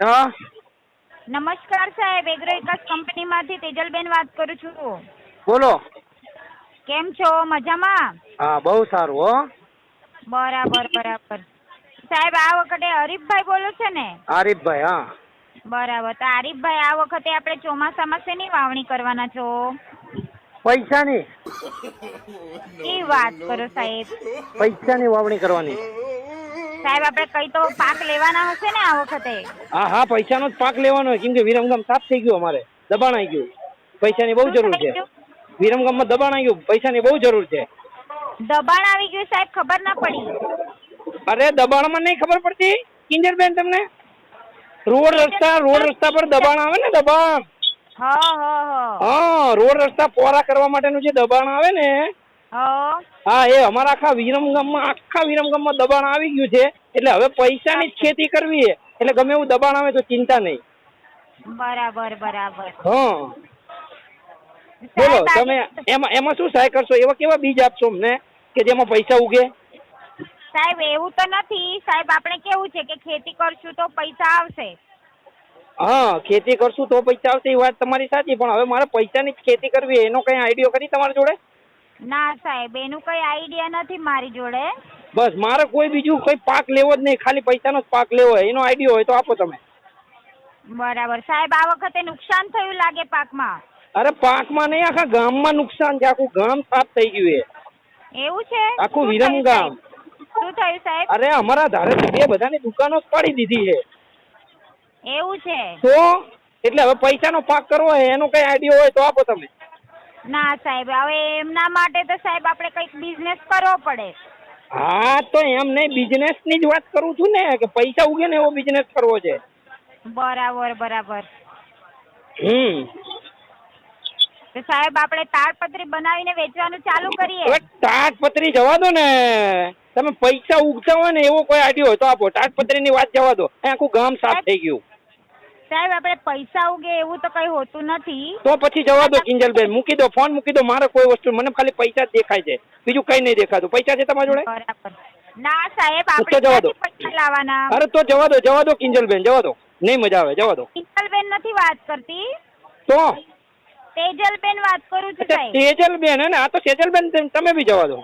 હા. નમસ્કાર સાહેબ એગ્રો વિકાસ કંપનીમાંથી તેજલબેન વાત કરું છું. બોલો. કેમ છો? મજામાં? હા બહુ સારું હો. બરાબર બરાબર. સાહેબ આ વખતે હરીફભાઈ બોલો છે ને? આરીફભાઈ હા. બરાબર. તો આરીફભાઈ આ વખતે આપણે ચોમાસામાં શેની વાવણી કરવાના છો? પૈસાની. એ વાત કરો સાહેબ. પૈસાની વાવણી કરવાની. સાહેબ આપણે કઈ તો પાક લેવાના હશે ને આ વખતે? હા હા પૈસાનો જ પાક લેવાનો કેમ કે વિરમગામ સાફ થઈ ગયું અમારે. દબાણ આવી ગયું. પૈસાની બહુ જરૂર છે. વિરમગામમાં દબાણ આવી ગયું. પૈસાની બહુ જરૂર છે. દબાણ આવી ગયું સાહેબ ખબર ના પડી. અરે દબાણમાં નહીં ખબર પડતી? કિંજરબેન તમને? રોડ રસ્તા રોડ રસ્તા પર દબાણ આવે ને દબાણ? હા હ હ. હા રોડ રસ્તા પોરા કરવા માટેનું જે દબાણ આવે ને હ. હા એ અમારા આખા વિરમગામમાં આખા વિરમગામમાં દબાણ આવી ગયું છે. એટલે હવે પૈસાની જ ખેતી કરવી એટલે ગમે એવું દબાણ આવે તો ચિંતા નહીં. બરાબર બરાબર. હા. બોલો તમે એમાં એમાં શું સહાય કરશો? એવા કેવા બીજ આપશો અમને કે જેમાં પૈસા ઉગે? સાહેબ એવું તો નથી. સાહેબ આપણે કેવું છે કે ખેતી કરશું તો પૈસા આવશે. હા ખેતી કરશું તો પૈસા આવશે એ વાત તમારી સાચી. પણ હવે મારે પૈસાની જ ખેતી કરવી એનો કઈ આઈડિયો કરી તમારી જોડે? ના સાહેબ એનું કઈ આઈડિયા નથી મારી જોડે. બસ મારે કોઈ બીજું કોઈ પાક લેવો જ નહીં ખાલી પૈસાનો જ પાક લેવો હોય. એનો આઈડિયો હોય તો આપો તમે. બરાબર. સાહેબ આ વખતે નુકસાન થયું લાગે પાકમાં? અરે પાકમાં નહીં આખા ગામમાં નુકસાન છે. આખું ગામ સાફ થઈ ગયું છે. એવું છે? આખું વિરમ ગામ. શું થયું સાહેબ? અરે અમારા ધારાસભ્ય બધાની દુકાનો પાડી દીધી છે. એવું છે? તો? એટલે હવે પૈસાનો પાક કરવો હોય એનો કઈ આઈડિયો હોય તો આપો તમે. ના સાહેબ હવે એમના માટે તો સાહેબ આપણે કંઈક બિઝનેસ કરવો પડે. હા તો એમ નહીં બિઝનેસની જ વાત કરું છું ને કે પૈસા ઉગે ને એવો બિઝનેસ કરવો છે. બરાબર બરાબર. હમ. તો સાહેબ આપણે તાડપત્રી બનાવીને વેચવાનું ચાલુ કરીએ. તાડપત્રી જવા દો ને. તમે પૈસા ઉગતા હોય ને એવો કોઈ આઈડિયો હોય તો આપો. તાટપત્રીની વાત જવા દો. આખું ગામ સાફ થઈ ગયું. સાહેબ આપણે પૈસા ઉગે એવું તો કઈ હોતું નથી. તો પછી જવા દો કિંજલબેન. મૂકી દો ફોન મૂકી દો મારે કોઈ વસ્તુ મને ખાલી પૈસા જ દેખાય છે. બીજું કઈ નહીં દેખાતું. પૈસા છે તમારી જોડે? ના સાહેબ આપણે જવા દો. પૈસા લાવવાના. અરે તો જવા દો જવા દો કિંજલબેન જવા દો. નહીં મજા આવે જવા દો. કિંજલબેન નથી વાત કરતી. તો? તેજલબેન વાત કરું છું સાહેબ. તેજલબેન હે ને? આ તો સેજલબેન તમે બી જવા દો.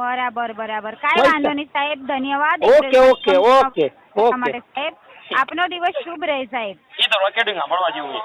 બરાબર બરાબર. કાઈ વાંધો નહીં સાહેબ ધન્યવાદ. Okay, okay, okay, okay. સાહેબ. આપનો દિવસ શુભ રહે સાહેબ. એ સાંભળવા જેવું